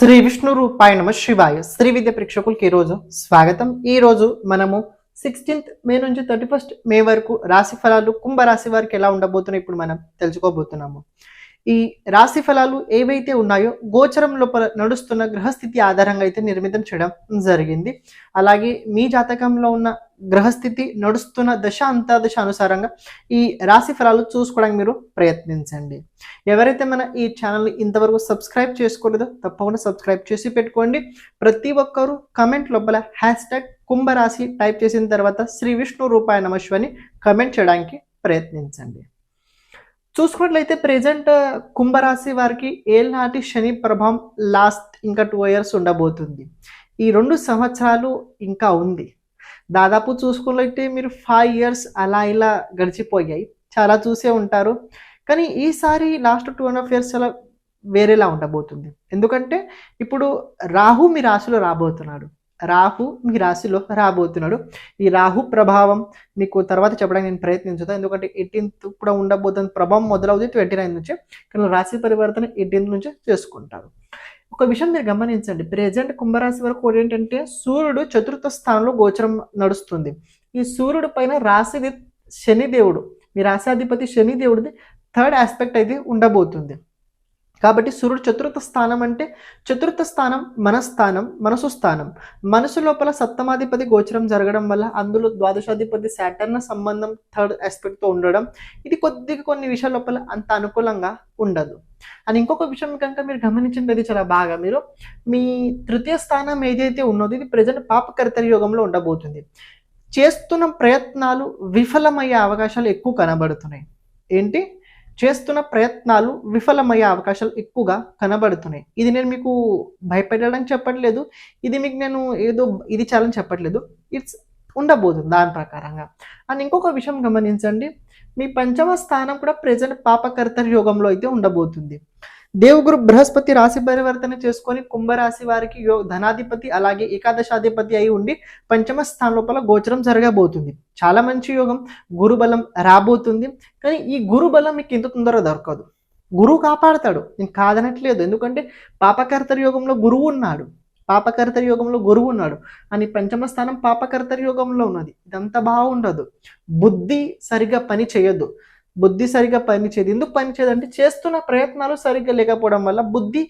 శ్రీ విష్ణు రూపాయ నమ శివాయ. శ్రీ విద్య ప్రేక్షకులకి ఈరోజు స్వాగతం. ఈ రోజు మనము సిక్స్టీన్త్ మే నుంచి థర్టీ ఫస్ట్ మే వరకు రాశి ఫలాలు కుంభ రాశి వారికి ఎలా ఉండబోతున్నాయి ఇప్పుడు మనం తెలుసుకోబోతున్నాము. ఈ రాశి ఫలాలు ఏవైతే ఉన్నాయో గోచరం లోపల నడుస్తున్న గ్రహస్థితి ఆధారంగా అయితే నిర్మితం చేయడం జరిగింది. అలాగే మీ జాతకంలో ఉన్న గ్రహస్థితి నడుస్తున్న దశ అంతర్దశ అనుసారంగా ఈ రాశి ఫలాలు చూసుకోవడానికి మీరు ప్రయత్నించండి. ఎవరైతే మన ఈ ఛానల్ని ఇంతవరకు సబ్స్క్రైబ్ చేసుకోలేదో తప్పకుండా సబ్స్క్రైబ్ చేసి పెట్టుకోండి. ప్రతి ఒక్కరూ కమెంట్ లోపల హ్యాష్ ట్యాగ్ కుంభరాశి టైప్ చేసిన తర్వాత శ్రీ విష్ణు రూపాయ నమశ్వని కమెంట్ చేయడానికి ప్రయత్నించండి. చూసుకున్నట్లయితే ప్రజెంట్ uh, కుంభరాశి వారికి ఏళ్ళనాటి శని ప్రభావం లాస్ట్ ఇంకా టూ ఇయర్స్ ఉండబోతుంది. ఈ రెండు సంవత్సరాలు ఇంకా ఉంది. దాదాపు చూసుకున్నట్టే మీరు ఫైవ్ ఇయర్స్ అలా ఇలా గడిచిపోయాయి. చాలా చూసే ఉంటారు. కానీ ఈసారి last two and half years అలా వేరేలా ఉండబోతుంది. ఎందుకంటే ఇప్పుడు రాహు మీ రాశిలో రాబోతున్నాడు. రాహు మీ రాశిలో రాబోతున్నాడు. ఈ రాహు ప్రభావం మీకు తర్వాత చెప్పడానికి నేను ప్రయత్నించుతా. ఎందుకంటే ఎయిటీన్త్ కూడా ఉండబోతుంది ప్రభావం మొదలవుతుంది ట్వంటీ నైన్ నుంచి. కానీ రాశి పరివర్తన ఎయిటీన్త్ నుంచే చేసుకుంటారు. ఒక విషయం మీరు గమనించండి. ప్రెజెంట్ కుంభరాశి వరకు ఏంటంటే సూర్యుడు చతుర్థ స్థానంలో గోచరం నడుస్తుంది. ఈ సూర్యుడు పైన రాశిది శనిదేవుడు మీ రాశాధిపతి శనిదేవుడిది థర్డ్ ఆస్పెక్ట్ అయితే ఉండబోతుంది. కాబట్టి సూర్యుడు చతుర్థ స్థానం అంటే చతుర్థ స్థానం మనస్థానం మనసు స్థానం. మనసు లోపల సప్తమాధిపతి గోచరం జరగడం వల్ల అందులో ద్వాదశాధిపతి శాటర్న సంబంధం థర్డ్ ఆస్పెక్ట్తో ఉండడం ఇది కొద్దిగా కొన్ని విషయాల లోపల అంత అనుకూలంగా ఉండదు. అని ఇంకొక విషయం కనుక మీరు గమనించినది చాలా బాగా మీరు మీ తృతీయ స్థానం ఏదైతే ఉన్నదో ఇది ప్రజెంట్ పాపకర్తరి యోగంలో ఉండబోతుంది. చేస్తున్న ప్రయత్నాలు విఫలమయ్యే అవకాశాలు ఎక్కువ కనబడుతున్నాయి. ఏంటి? చేస్తున్న ప్రయత్నాలు విఫలమయ్యే అవకాశాలు ఎక్కువగా కనబడుతున్నాయి. ఇది నేను మీకు భయపెట్టడానికి చెప్పట్లేదు. ఇది మీకు నేను ఏదో ఇది చాలని చెప్పట్లేదు. ఇట్స్ ఉండబోతుంది దాని ప్రకారంగా. అండ్ ఇంకొక విషయం గమనించండి. మీ పంచమ స్థానం కూడా ప్రజెంట్ పాపకర్తరి యోగంలో అయితే ఉండబోతుంది. దేవుగురు బృహస్పతి రాశి పరివర్తన చేసుకొని కుంభరాశి వారికి యో ధనాధిపతి అలాగే ఏకాదశాధిపతి అయి ఉండి పంచమ స్థానం లోపల గోచరం జరగబోతుంది. చాలా మంచి యోగం. గురుబలం రాబోతుంది. కానీ ఈ గురుబలం మీకు ఇంత తొందరగా దొరకదు. గురువు కాపాడతాడు. నేను కాదనట్లేదు. ఎందుకంటే పాపకర్తరి యోగంలో గురువు ఉన్నాడు. పాపకర్తరి యోగంలో గురువు ఉన్నాడు. అని పంచమ స్థానం పాపకర్తరి యోగంలో ఉన్నది. ఇదంతా బాగుండదు. బుద్ధి సరిగా పని చేయొద్దు బుద్ధి సరిగా పనిచేది ఎందుకు పనిచేయదు అంటే చేస్తున్న ప్రయత్నాలు సరిగ్గా లేకపోవడం వల్ల బుద్ధి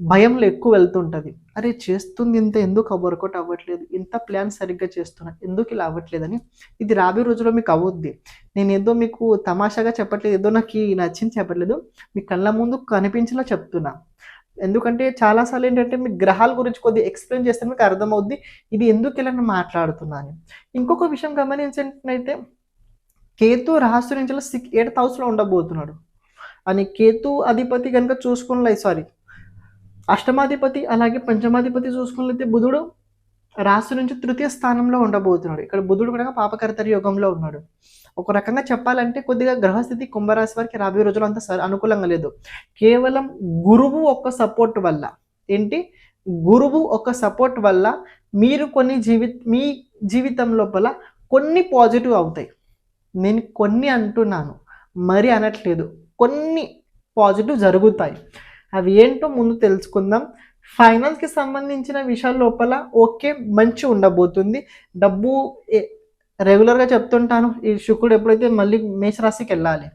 భయంలో ఎక్కువ వెళ్తుంటుంది. అరే చేస్తుంది ఇంత ఎందుకు? వర్కౌట్ అవ్వట్లేదు. ఇంత ప్లాన్ సరిగ్గా చేస్తున్నా. ఎందుకు ఇలా అవ్వట్లేదని? ఇది రాబోయే రోజుల్లో మీకు అవ్వద్ది నేను ఏదో మీకు తమాషాగా చెప్పట్లేదు. ఏదో నాకు ఈ నచ్చింది చెప్పట్లేదు. మీ కళ్ళ ముందు కనిపించేలా చెప్తున్నా. ఎందుకంటే చాలాసార్లు ఏంటంటే మీ గ్రహాల గురించి కొద్దిగా ఎక్స్ప్లెయిన్ చేస్తే మీకు అర్థమవుద్ది. ఇది ఎందుకు ఇలా నేను మాట్లాడుతున్నాను ఇంకొక విషయం గమనించినట్టయితే కేతు రహస్య నుంచి సిక్ ఎయిత్ హౌస్లో ఉండబోతున్నాడు. అని కేతు అధిపతి కనుక చూసుకున్నలే సారీ అష్టమాధిపతి అలాగే పంచమాధిపతి చూసుకున్నట్లయితే బుధుడు రాశి నుంచి తృతీయ స్థానంలో ఉండబోతున్నాడు. ఇక్కడ బుధుడు కూడా పాపకర్తరి యోగంలో ఉన్నాడు. ఒక రకంగా చెప్పాలంటే కొద్దిగా గ్రహస్థితి కుంభరాశి వారికి రాబోయే రోజులు అంత అనుకూలంగా లేదు. కేవలం గురువు ఒక్క సపోర్ట్ వల్ల. ఏంటి? గురువు ఒక సపోర్ట్ వల్ల మీరు కొన్ని జీవి మీ జీవితం లోపల కొన్ని పాజిటివ్ అవుతాయి. నేను కొన్ని అంటున్నాను మరి అనట్లేదు. కొన్ని పాజిటివ్ జరుగుతాయి. అవి ఏంటో ముందు తెలుసుకుందాం. ఫైనాన్స్కి సంబంధించిన విషయాల లోపల ఓకే మంచి ఉండబోతుంది. డబ్బు రెగ్యులర్గా చెప్తుంటాను. ఈ శుక్రుడు ఎప్పుడైతే మళ్ళీ మేషరాశికి వెళ్ళాలి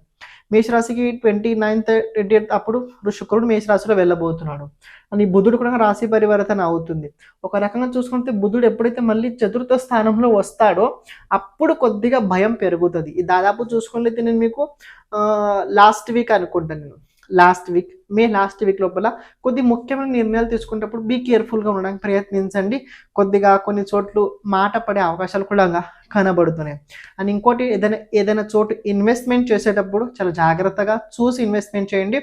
మేషరాశికి ట్వంటీ నైన్త్ ట్వంటీ ఎయిత్ అప్పుడు శుక్రుడు మేషరాశిలో వెళ్ళబోతున్నాడు. అని బుధుడు కూడా రాశి పరివర్తన అవుతుంది. ఒక రకంగా చూసుకుంటే బుధుడు ఎప్పుడైతే మళ్ళీ చతుర్థ స్థానంలో వస్తాడో అప్పుడు కొద్దిగా భయం పెరుగుతుంది. దాదాపు చూసుకుంటే నేను మీకు లాస్ట్ వీక్ అనుకుంటాను నేను. Last week May last week లోపల కొద్ది ముఖ్యమైన నిర్ణయాలు తీసుకునేటప్పుడు బీ కేర్ఫుల్గా ఉండడానికి ప్రయత్నించండి. కొద్దిగా కొన్ని చోట్లు మాట పడే అవకాశాలు కూడా కనబడుతున్నాయి. అండ్ ఇంకోటి ఏదైనా ఏదైనా చోటు ఇన్వెస్ట్మెంట్ చేసేటప్పుడు చాలా జాగ్రత్తగా చూసి ఇన్వెస్ట్మెంట్ చేయండి.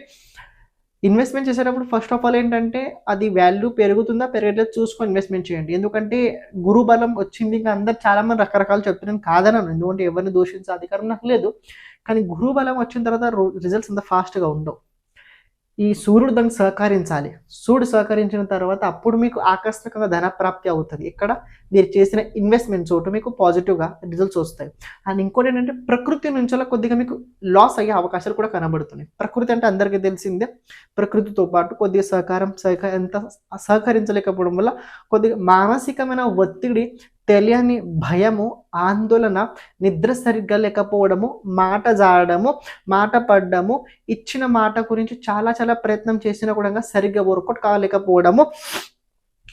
ఇన్వెస్ట్మెంట్ చేసేటప్పుడు ఫస్ట్ ఆఫ్ ఆల్ ఏంటంటే అది వాల్యూ పెరుగుతుందా పెరగట్లేదు చూసుకొని ఇన్వెస్ట్మెంట్ చేయండి. ఎందుకంటే గురు బలం వచ్చింది ఇంకా అందరు చాలా మంది రకరకాలు చెప్తున్నాను కాదనను ఎందుకంటే ఎవరిని దూషించే అధికారం నాకు లేదు. కానీ గురు బలం వచ్చిన తర్వాత రిజల్ట్స్ అంత ఫాస్ట్గా ఉండవు. ఈ సూర్యుడు దానికి సహకరించాలి. సూర్యుడు సహకరించిన తర్వాత అప్పుడు మీకు ఆకస్మికంగా ధన ప్రాప్తి అవుతుంది. ఇక్కడ మీరు చేసిన ఇన్వెస్ట్మెంట్ చోటు మీకు పాజిటివ్గా రిజల్ట్స్ వస్తాయి. అండ్ ఇంకోటి ఏంటంటే ప్రకృతి నుంచి అలా కొద్దిగా మీకు లాస్ అయ్యే అవకాశాలు కూడా కనబడుతున్నాయి. ప్రకృతి అంటే అందరికీ తెలిసిందే. ప్రకృతితో పాటు కొద్దిగా సహకారం సహకార ఎంత సహకరించలేకపోవడం వల్ల కొద్దిగా మానసికమైన ఒత్తిడి తెలియని భయము ఆందోళన నిద్ర సరిగ్గా లేకపోవడము మాట జాడము మాట పడ్డము ఇచ్చిన మాట గురించి చాలా చాలా ప్రయత్నం చేసినా కూడా సరిగ్గా వర్కౌట్ కాలేకపోవడము.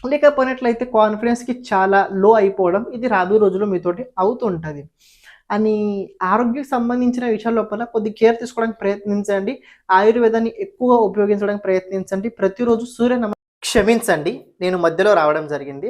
లేకపోయినట్లయితే కాన్ఫిడెన్స్కి చాలా లో అయిపోవడం ఇది రాబోయే రోజుల్లో మీతోటి అవుతుంటుంది. అని ఆరోగ్యకు సంబంధించిన విషయాల లోపల కొద్ది కేర్ తీసుకోవడానికి ప్రయత్నించండి. ఆయుర్వేదాన్ని ఎక్కువగా ఉపయోగించడానికి ప్రయత్నించండి. ప్రతిరోజు సూర్య నమ క్షమించండి. నేను మధ్యలో రావడం జరిగింది.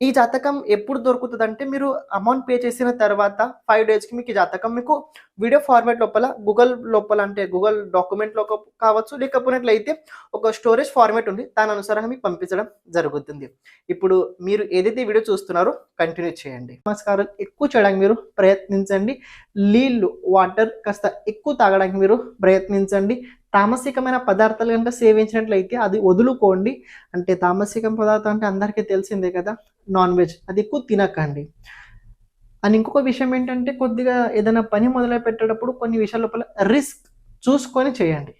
ఈ జాతకం ఎప్పుడు దొరుకుతుంది అంటే మీరు అమౌంట్ పే చేసిన తర్వాత ఫైవ్ డేస్కి మీకు ఈ జాతకం మీకు వీడియో ఫార్మాట్ లోపల గూగుల్ లోపల అంటే గూగుల్ డాక్యుమెంట్లో కావచ్చు లేకపోయినట్లయితే ఒక స్టోరేజ్ ఫార్మాట్ ఉంది. దాని అనుసారంగా మీకు పంపించడం జరుగుతుంది. ఇప్పుడు మీరు ఏదైతే వీడియో చూస్తున్నారో కంటిన్యూ చేయండి. నమస్కారం. ఎక్కువ చేయడానికి మీరు ప్రయత్నించండి. నీళ్ళు వాటర్ కాస్త ఎక్కువ తాగడానికి మీరు ప్రయత్నించండి. తామసికమైన పదార్థాలు కనుక సేవించినట్లయితే అది వదులుకోండి. అంటే తామసికం పదార్థం అంటే అందరికీ తెలిసిందే కదా నాన్ వెజ్ అది ఎక్కువ తినకండి. అని ఇంకొక విషయం ఏంటంటే కొద్దిగా ఏదైనా పని మొదలు పెట్టేటప్పుడు కొన్ని విషయాల లోపల రిస్క్ చూసుకొని చేయండి.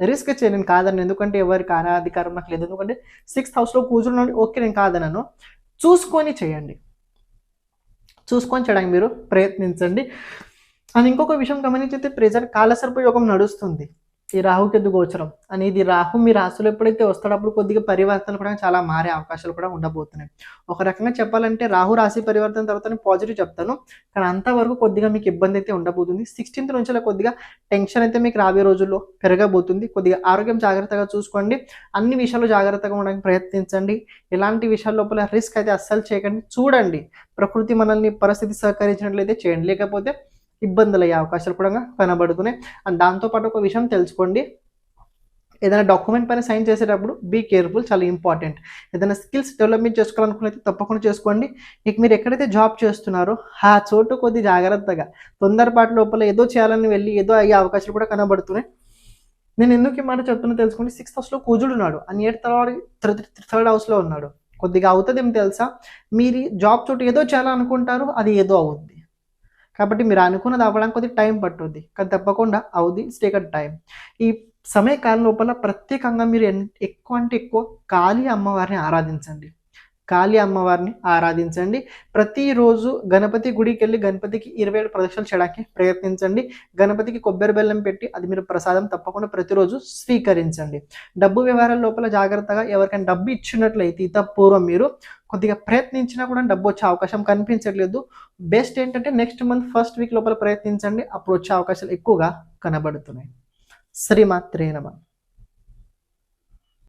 రిస్క్ చేయలేను కాదని ఎందుకంటే ఎవరికి అనాధికారం నాకు లేదు. ఎందుకంటే సిక్స్త్ హౌస్లో కూర్చున్నాను ఓకే నేను కాదనను చూసుకొని చేయండి. చూసుకొని చేయడానికి మీరు ప్రయత్నించండి. అని ఇంకొక విషయం గమనించితే ప్రెజెంట్ కాలసర్ప యోగం నడుస్తుంది. ఈ రాహుకేతు గోచరం. అనేది రాహు మీ రాశిలో ఎప్పుడైతే వస్తాడో అప్పుడు కొద్దిగా పరివర్తనలు కూడా చాలా మారే అవకాశాలు కూడా ఉండబోతున్నాయి. ఒక రకంగా చెప్పాలంటే రాహు రాశి పరివర్తన తర్వాత పాజిటివ్ చెప్తాను. కానీ అంతవరకు కొద్దిగా మీకు ఇబ్బంది అయితే ఉండబోతుంది. సిక్స్టీన్త్ నుంచి కొద్దిగా టెన్షన్ అయితే మీకు రాబోయే రోజుల్లో పెరగబోతుంది. కొద్దిగా ఆరోగ్యం జాగ్రత్తగా చూసుకోండి. అన్ని విషయాలు జాగ్రత్తగా ఉండడానికి ప్రయత్నించండి. ఎలాంటి విషయాల లోపల రిస్క్ అయితే అస్సలు చేయకండి. చూడండి. ప్రకృతి మనల్ని పరిస్థితి సహకరించినట్లయితే చేయండి. లేకపోతే ఇబ్బందులు అయ్యే అవకాశాలు కూడా కనబడుతున్నాయి. అండ్ దాంతోపాటు ఒక విషయం తెలుసుకోండి. ఏదైనా డాక్యుమెంట్ పైన సైన్ చేసేటప్పుడు బీ కేర్ఫుల్ చాలా ఇంపార్టెంట్ ఏదైనా స్కిల్స్ డెవలప్మెంట్ చేసుకోవాలనుకున్నైతే తప్పకుండా చేసుకోండి. ఇక మీరు ఎక్కడైతే జాబ్ చేస్తున్నారో ఆ చోటు కొద్ది జాగ్రత్తగా తొందరపాటు లోపల ఏదో చేయాలని వెళ్ళి ఏదో అయ్యే అవకాశాలు కూడా కనబడుతున్నాయి. నేను ఎందుకు ఈ మాట చెప్తున్నా తెలుసుకోండి. సిక్స్త్ హౌస్లో కూజుడు ఉన్నాడు. అని ఎయిత్ థర్డ్ థర్డ్ హౌస్లో ఉన్నాడు. కొద్దిగా అవుతుంది ఏం తెలుసా? మీరు జాబ్ చోటు ఏదో చేయాలనుకుంటారు అది ఏదో అవుద్ది. కాబట్టి మీరు అనుకున్నది అవ్వడానికి కొద్దిగా టైం పట్టుద్ది. కానీ తప్పకుండా అవుద్ది. స్టేక్ టైం ఈ సమయకాలం లోపల ప్రత్యేకంగా మీరు ఎన్- ఎక్కువ అంటే ఎక్కువ కాళీ అమ్మవారిని ఆరాధించండి. కాళీ అమ్మవారిని ఆరాధించండి. ప్రతిరోజు గణపతి గుడికి వెళ్ళి గణపతికి ఇరవై ఏడు ప్రదక్షిణలు చేయడానికి ప్రయత్నించండి. గణపతికి కొబ్బరి బెల్లం పెట్టి అది మీరు ప్రసాదం తప్పకుండా ప్రతిరోజు స్వీకరించండి. డబ్బు వ్యవహారాల లోపల జాగ్రత్తగా ఎవరికైనా డబ్బు ఇచ్చినట్లయితే ఇత పూర్వం మీరు కొద్దిగా ప్రయత్నించినా కూడా డబ్బు వచ్చే అవకాశం కనిపించట్లేదు. బెస్ట్ ఏంటంటే నెక్స్ట్ మంత్ ఫస్ట్ వీక్ లోపల ప్రయత్నించండి. అప్పుడు వచ్చే అవకాశాలు ఎక్కువగా కనబడుతున్నాయి. శ్రీమాత్రే నమ.